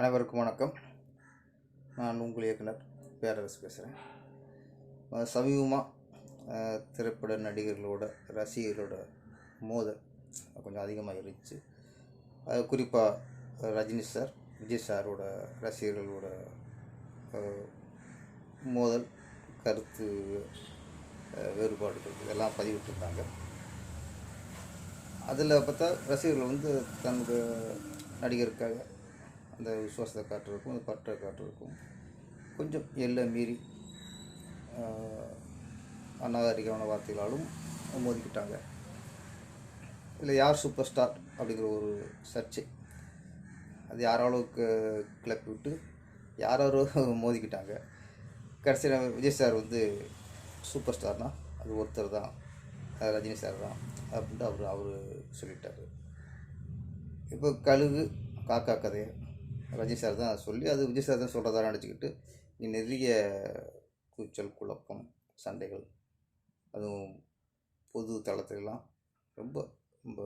அனைவருக்கும் வணக்கம். நான் உங்கள் இயக்குனர் பேரரசு பேசுகிறேன் சமீபமாக திரைப்பட நடிகர்களோட ரசிகர்களோட மோதல் கொஞ்சம் அதிகமாக இருந்துச்சு அது குறிப்பாக ரஜினி சார் விஜய் சாரோட ரசிகர்களோட மோதல் கருத்து வேறுபாடுகள் இதெல்லாம் பதிவிட்டிருந்தாங்க. அதில் பார்த்தா ரசிகர்கள் வந்து தன்னுடைய நடிகருக்காக அந்த விசுவாசத்தை காட்டுறதுக்கும் அந்த பற்றை காட்டுறதுக்கும் கொஞ்சம் எல்லை மீறி ஆஹ், அநாகரிகமான வார்த்தைகளாலும் மோதிக்கிட்டாங்க. இல்லை யார் சூப்பர் ஸ்டார் அப்படிங்கிற ஒரு சர்ச்சை. அது யாராலும் கிளப்பி விட்டு யாரோ மோதிக்கிட்டாங்க. கடைசியில் விஜய் சார் வந்து சூப்பர் ஸ்டார்னா அது ஒருத்தர் தான். அது ரஜினி சார் தான் அப்படின்ட்டு அவர் அவர் சொல்லிட்டார். இப்போ கழுகு காக்கா கதையை ரஜினி சார் தான் சொல்லி அது விஜய் சார் தான் சொல்கிறதா நினச்சிக்கிட்டு நிறைய கூச்சல் குழப்பம் சண்டைகள் அதுவும் பொது தளத்துலலாம் ரொம்ப ரொம்ப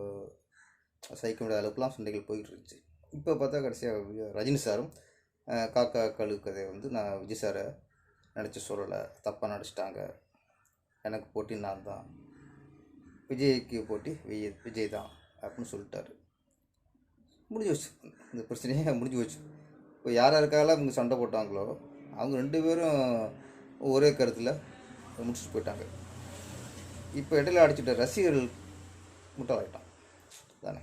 சகிக்க முடியாத அளவுக்குலாம் சண்டைகள் போயிட்டு இருந்துச்சு. இப்போ பார்த்தா கடைசியாக ரஜினி சாரும் காக்கா கழுகு கதையை வந்து நான் விஜய் சாரை நினச்சி சொல்லலை தப்பாக நடிச்சிட்டாங்க. எனக்கு போட்டி நான் தான். விஜய்க்கு போட்டி விஜய் விஜய் தான் அப்படின்னு சொல்லிட்டாரு. முடிஞ்சு வச்சு. இந்த பிரச்சனையே முடிஞ்சு வச்சு இப்போ யார் யாருக்காகலாம் இவங்க சண்டை போட்டாங்களோ அவங்க ரெண்டு பேரும் ஒரே கருத்தில் முடிச்சுட்டு போயிட்டாங்க. இப்போ இடையில அடிச்சுட்ட ரசிகர்கள் முட்டாளாயிட்டான் தானே?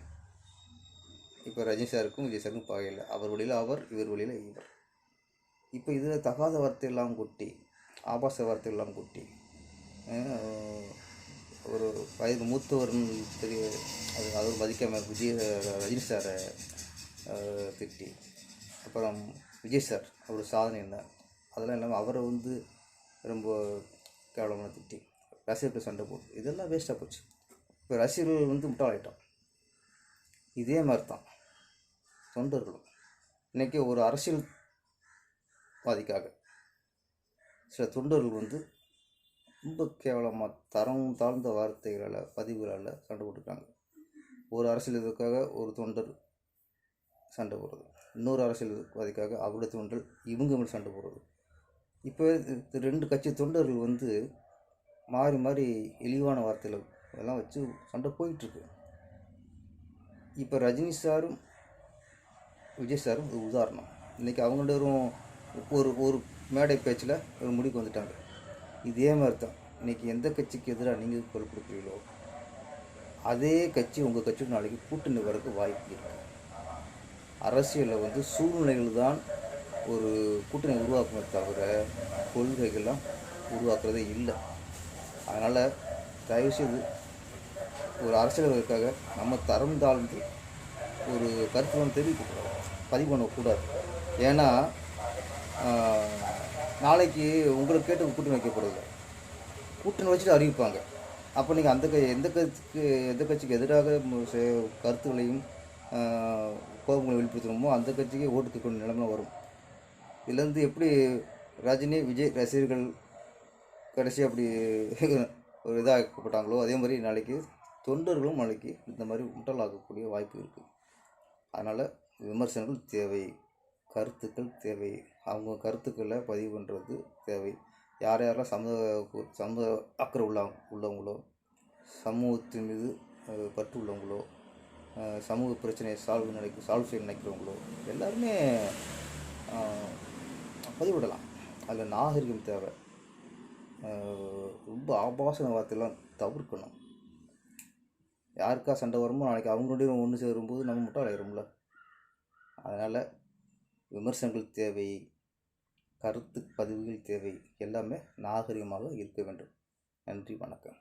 இப்போ ரஜினி சாருக்கும் விஜய் சாருக்கும் பகையில் அவர் வழியில் அவர் இவர் வழியில் இவர். இப்போ இதில் தகாத வார்த்தையெல்லாம் கொட்டி ஆபாச வார்த்தையெல்லாம் கொட்டி ஒரு வயது மூத்தவர்னு தெரிய மதிக்காமல் விஜய் ரஜினி சாரை திட்டி அப்புறம் விஜய் சார் அவர் சாதனை என்ன? அதெல்லாம் இல்லாமல் அவரை வந்து ரொம்ப கேவலமான திட்டி ரசிகர்கள் சண்டை போட்டு இதெல்லாம் வேஸ்ட்டாக போச்சு. இப்போ ரசிகர்கள் வந்து முட்டாளாயிட்டோம் இதே மாதிரி தான் தொண்டர்களும். இன்றைக்கி ஒரு அரசியல்வாதிக்காக சில தொண்டர்கள் வந்து ரொம்ப கேவலமாக தரம் தாழ்ந்த வார்த்தைகளால் பதிவுகளால் சண்டை போட்டுருக்காங்க. ஒரு அரசியல் இதுக்காக ஒரு தொண்டர் சண்டை போடுறது. இன்னொரு அரசியல்வாதிக்காக அவருடைய தொண்டர் இவங்க மேலே சண்டை போடுறது. இப்போ ரெண்டு கட்சி தொண்டர்கள் வந்து மாறி மாறி இழிவான வார்த்தையில் இதெல்லாம் வச்சு சண்டை போயிட்டுருக்கு. இப்போ ரஜினி சாரும் விஜய் சாரும் ஒரு உதாரணம். இன்றைக்கி அவங்களோட ஒரு ஒரு மேடை பேச்சில் ஒரு முடிவுக்கு வந்துட்டாங்க. இதே மாதிரி தான் இன்றைக்கி எந்த கட்சிக்கு எதிராக நீங்கள் குரல் கொடுக்குறீங்களோ அதே கட்சி உங்கள் கட்சிக்கு நாளைக்கு கூட்டணி வரக்கு வாய்ப்பு இருக்குது அரசியலில் வந்து சூழ்நிலைகள் தான் ஒரு கூட்டணி உருவாக்குமே தவிர கொள்கைகள்லாம் உருவாக்குறதே இல்லை. அதனால் தயவுசெய்து ஒரு அரசியலுக்காக நம்ம தரம் தாழ்ந்து ஒரு கருத்து வந்து தெரிவிக்கக்கூடாது. பதிவு பண்ணக்கூடாது. ஏன்னா நாளைக்கு உங்களை கேட்டு கூட்டணி வைக்கப்படுது கூட்டணி வச்சுட்டு அறிவிப்பாங்க. அப்போ நீங்கள் அந்த க எந்த கட்சிக்கு எந்த கட்சிக்கு எதிராக செ- கருத்துக்களையும் கோபங்களை வெளிப்படுத்தணுமோ அந்த கட்சிக்கு ஓட்டு கேட்கணும் நிலைமை வரும். இதுலேருந்து எப்படி ரஜினி விஜய் ரசிகர்கள் கடைசி அப்படி ஒரு இதாக்கப்பட்டாங்களோ அதே மாதிரி நாளைக்கு தொண்டர்களும் நாளைக்கு இந்த மாதிரி முட்டலாகக்கூடிய வாய்ப்பு இருக்குது அதனால் விமர்சனங்கள் தேவை கருத்துக்கள் தேவை. அவங்க கருத்துக்களை பதிவு பண்ணுறது தேவை. யார் யாரெல்லாம் சமூக சமூக அக்கறை உள்ள உள்ளவங்களோ சமூகத்தின் மீது பற்று உள்ளவங்களோ சமூக பிரச்சனையை சால்வ் நினைக்க சால்வ் செய்ய நினைக்கிறவங்களோ எல்லாருமே பதிவிடலாம். அதில் நாகரிகம் தேவை. ரொம்ப ஆபாச வார்த்தையெல்லாம் தவிர்க்கணும். யாருக்கா சண்டை வருமோ நாளைக்கு அவங்களுடைய ஒன்று சேரும்போது நம்ம மட்டும் அலையிறோம்ல அதனால் விமர்சனங்கள் தேவை. கருத்து பதிவுகள் தேவை. எல்லாமே நாகரிகமாக இருக்க வேண்டும். நன்றி வணக்கம்.